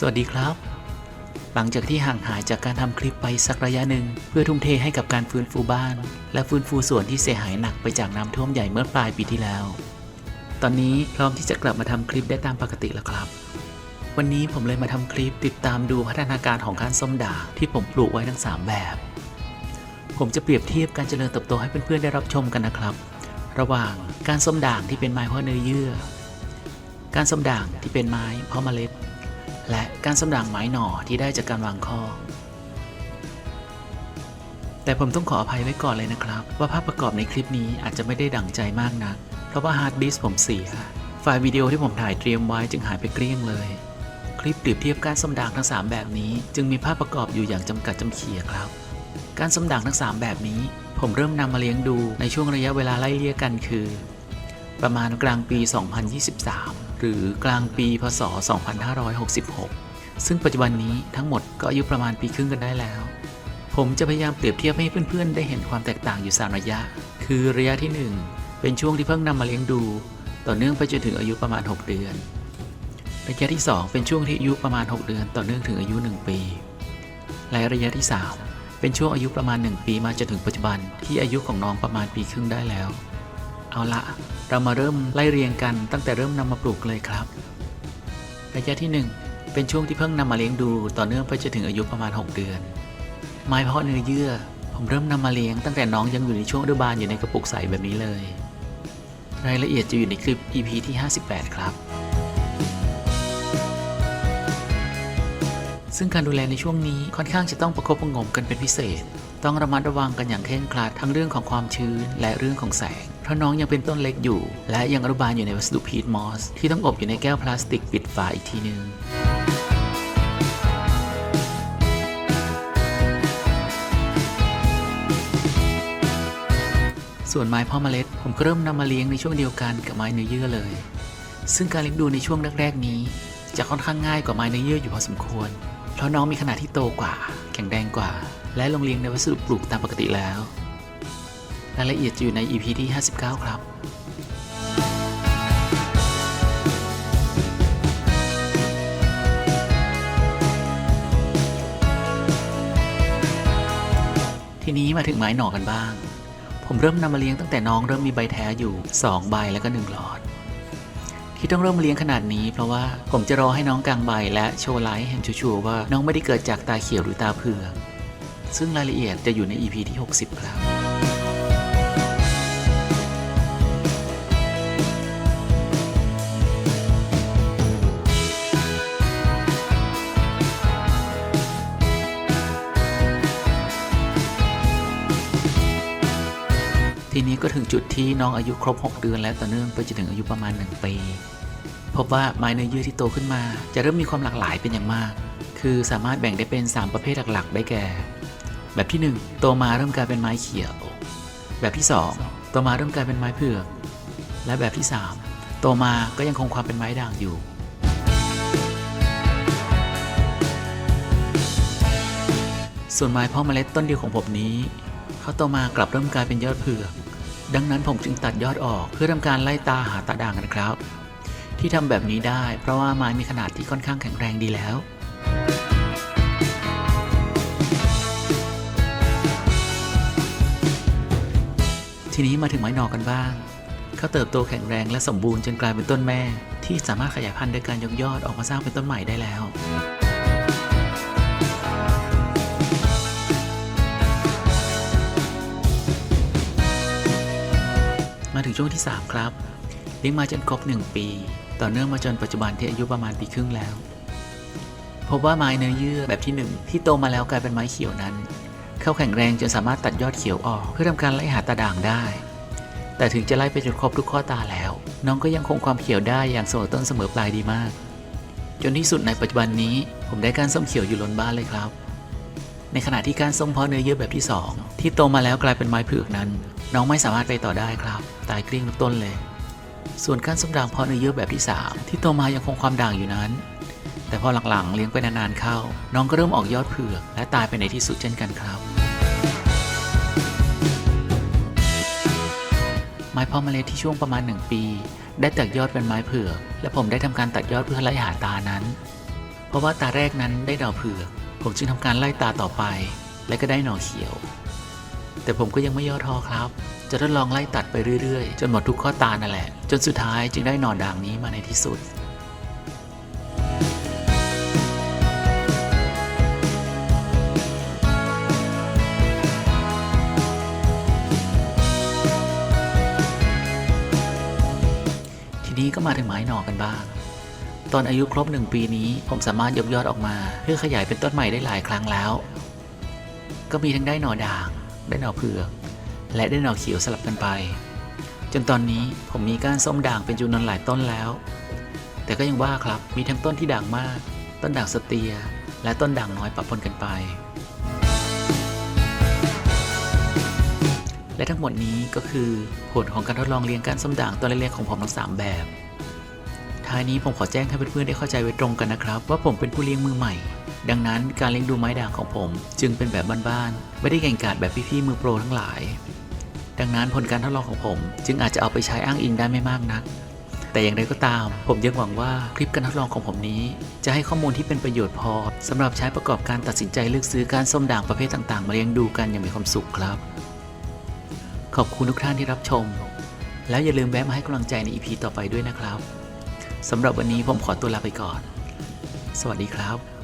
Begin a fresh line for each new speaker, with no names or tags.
สวัสดีครับ หลังจากที่ห่างหายจากการทำคลิปไปสักระยะหนึ่ง เพื่อทุ่มเทให้กับการฟื้นฟูบ้าน และฟื้นฟูส่วนที่เสียหายหนักไปจากน้ำท่วมใหญ่เมื่อปลายปีที่แล้ว ตอนนี้พร้อมที่จะกลับมาทำคลิปได้ตามปกติแล้วครับ วันนี้ผมเลยมาทำคลิปติดตามดูพัฒนาการของการส้มด่างที่ผมปลูกไว้ทั้ง 3 แบบ ผมจะเปรียบเทียบการเจริญเติบโตให้เพื่อนๆได้รับชมกันนะครับ ระหว่างการส้มด่างที่เป็นไม้เพาะเนื้อเยื่อ การส้มด่างที่เป็นไม้เพาะเมล็ด และการสำด่างไม้หน่อที่ได้จากการวางข้อ แต่ผมต้องขออภัยไว้ก่อนเลยนะครับ ว่าภาพประกอบในคลิปนี้อาจจะไม่ได้ดั่งใจมากนัก เพราะว่าฮาร์ดดิสก์ผมเสีย ไฟล์วิดีโอที่ผมถ่ายเตรียมไว้จึงหายไปเกลี้ยงเลย คลิปเปรียบเทียบการสมด่างทั้ง 3 แบบนี้ จึงมีภาพประกอบอยู่อย่างจำกัดจำเขียครับ การสมด่างทั้ง 3 แบบนี้ ผมเริ่มนำมาเลี้ยงดูในช่วงระยะเวลาไล่เลี่ยกันคือ ประมาณกลางปี 2023 หรือกลางปีพศ 2566 ซึ่งปัจจุบันนี้ทั้งหมดก็อายุประมาณปีครึ่งกันได้แล้ว ผมจะพยายามเปรียบเทียบให้เพื่อนๆ ได้เห็นความแตกต่างอยู่3ระยะ คือระยะที่ 1 เป็นช่วงที่เพิ่งนำมาเลี้ยงดู ต่อเนื่องไปจนถึงอายุประมาณ 6 เดือน ระยะที่ 2 เป็นช่วงที่อายุประมาณ 6 เดือน ต่อเนื่องถึงอายุ 1 ปี และระยะที่ 3 เป็นช่วงอายุประมาณ 1 ปีมาจนถึงปัจจุบันที่อายุของน้องประมาณปีครึ่งได้แล้ว เอาละเรามาเริ่มไล่เรียงกันตั้งแต่เริ่มนำมาปลูกเลยครับ ระยะที่ 1 เป็นช่วงที่เพิ่งนำมาเลี้ยงดูต่อเนื่องไปจนถึงอายุประมาณ 6 เดือน ไม้เพาะเนื้อเยื่อ ผมเริ่มนำมาเลี้ยงตั้งแต่น้องยังอยู่ในช่วงอนุบาลอยู่ในกระปุกใสแบบนี้เลย รายละเอียดจะอยู่ในคลิป EP ที่ 58 ครับ ซึ่งการดูแลในช่วงนี้ค่อนข้างจะต้องประคบประงมกันเป็นพิเศษ ต้องระมัดระวังกันอย่างเคร่งครัดทั้งเรื่องของความชื้นและเรื่องของแสง เพราะน้องยังเป็นต้นเล็กอยู่ และยังอนุบาลอยู่ในวัสดุพีทมอสที่ต้องอบอยู่ในแก้วพลาสติกปิดฝาอีกทีนึงส่วนไม้พ่อเมล็ด ผมก็เริ่มนำมาเลี้ยงในช่วงเดียวกันกับไม้เนื้อเยื่อเลย ซึ่งการเลี้ยงดูในช่วงแรก ๆ นี้ จะค่อนข้างง่ายกว่าไม้เนื้อเยื่ออยู่พอสมควร เพราะน้องมีขนาดที่โตกว่า แข็งแรงกว่า และลงเลี้ยงในวัสดุปลูกตามปกติแล้ว รายละเอียดจะอยู่ใน EP ที่ 59 ครับทีนี้มาถึงไม้หน่อกันบ้าง ผมเริ่มนำมาเลี้ยงตั้งแต่น้องเริ่มมีใบแท้อยู่ 2 ใบแล้วก็ 1 หลอด ที่ต้องเริ่มเลี้ยงขนาดนี้ เพราะว่าผมจะรอให้น้องกลางใบและโชว์ไลท์เห็นชัวร์ว่าน้องไม่ได้เกิดจากตาเขียวหรือตาเผือก ซึ่งรายละเอียดจะอยู่ใน EP ที่ 60 ครับ ทีนี้ก็ถึงจุดที่น้องอายุครบ 6 เดือนแล้วต่อเนื่องไปจนถึงอายุประมาณ 1 ปีพบว่าไม้เนื้อเยื่อที่โตขึ้นมา จะเริ่มมีความหลากหลายเป็นอย่างมาก คือสามารถแบ่งได้เป็น 3 ประเภทหลักๆ ได้แก่ แบบที่ 1 โตมาเริ่มกลายเป็นไม้เขียว แบบที่ 2 โตมาเริ่มกลายเป็นไม้เผือก และแบบที่ 3 โตมาก็ยังคงความเป็นไม้ด่างอยู่ส่วนไม้พาะเมล็ดต้นเดียวของผมนี้ เขาโตมากลับเริ่มกลายเป็นยอดเผือก ดังนั้นผมจึงตัดยอดออกเพื่อทำการไล่ตาหาตาด่างกันครับ ที่ทำแบบนี้ได้เพราะว่าไม้มีขนาดที่ค่อนข้างแข็งแรงดีแล้วทีนี้มาถึงไม้หนอกกันบ้าง เขาเติบโตแข็งแรงและสมบูรณ์จนกลายเป็นต้นแม่ ที่สามารถขยายพันธุ์โดยการยกยอดออกมาสร้างเป็นต้นใหม่ได้แล้ว ช่วงที่ 3 ครับ เลี้ยงมาจนครบ 1 ปี ต่อเนื่องมาจนปัจจุบันที่อายุประมาณปีครึ่งแล้ว พบว่าไม้เนื้อเยื่อแบบที่ 1 ที่โตมาแล้วกลายเป็นไม้เขียวนั้น เข้าแข็งแรงจนสามารถตัดยอดเขียวออก เพื่อทำการไล่หาตาด่างได้ แต่ถึงจะไล่ไปจนครบทุกข้อตาแล้ว น้องก็ยังคงความเขียวได้อย่างเสมอต้นเสมอปลายดีมาก จนที่สุดในปัจจุบันนี้ ผมได้การส้มเขียวอยู่ล้นบ้านเลยครับ ในขณะที่การส้มเพาะเนื้อเยื่อแบบที่ 2 ที่โตมาแล้วกลายเป็นไม้เผือกนั้น น้องไม่สามารถไปต่อได้ครับ ตายกลิ้งทุกต้นเลย ส่วนการส้มด่างเพาะเนื้อเยื่อแบบที่ 3 ที่โตมายังคงความด่างอยู่นั้น แต่พอหลังๆเลี้ยงไปนานๆเข้า น้องก็เริ่มออกยอดเผือกและตายไปในที่สุดเช่นกันครับ ไม้เพาะเมล็ดที่ช่วงประมาณ 1 ปี ได้แตกยอดเป็นไม้เผือก และผมได้ทำการตัดยอดเพื่อไล่หาตานั้น เพราะว่าตาแรกนั้นได้ดอกเผือก ผมจึงทำการไล่ตาต่อไป และก็ได้หน่อเขียว แต่ผมก็ยังไม่ย่อท้อครับ จะทดลองไล่ตัดไปเรื่อยๆ จนหมดทุกข้อตานั่นแหละ จนสุดท้ายจึงได้หน่อด่างนี้มาในที่สุดทีนี้ก็มาถึงไม้หน่อกันบ้าง ตอนอายุครบหนึ่งปีนี้ ผมสามารถยกยอดออกมา เพื่อขยายเป็นต้นใหม่ได้หลายครั้งแล้ว ก็มีทั้งได้หน่อด่าง ได้หน่อเผือก และได้หน่อเขียวสลับกันไป จนตอนนี้ผมมีก้านส้มด่างเป็นจำนวนหลายต้นแล้ว แต่ก็ยังว่าครับมีทั้งต้นที่ด่างมาก ต้นด่างสเตีย และต้นด่างน้อยปะปนกันไป และทั้งหมดนี้ก็คือผลของการทดลองเลี้ยงก้านส้มด่างตัวเล็กๆของผมทั้งสามแบบ ท้ายนี้ผมขอแจ้งให้เพื่อนๆได้เข้าใจไว้ตรงกันนะครับ ว่าผมเป็นผู้เลี้ยงมือใหม่ ดังนั้นการเลี้ยงดูไม้ด่างของผม จึงเป็นแบบบ้านๆไม่ได้เก่งกาจแบบพี่ๆมือโปรทั้งหลาย ดังนั้นผลการทดลองของผม จึงอาจจะเอาไปใช้อ้างอิงได้ไม่มากนักแต่อย่างไรก็ตาม ผมยังหวังว่าคลิปการทดลองของผมนี้ จะให้ข้อมูลที่เป็นประโยชน์พอสำหรับใช้ประกอบการตัดสินใจเลือกซื้อการส้มด่างประเภทต่างๆ มาเลี้ยงดูกันอย่างมีความสุขครับ ขอบคุณทุกท่านที่รับชม แล้วอย่าลืมแวะมาให้กำลังใจใน EP ต่อไปด้วยนะครับ สำหรับวันนี้ผมขอตัวลาไปก่อน สวัสดีครับ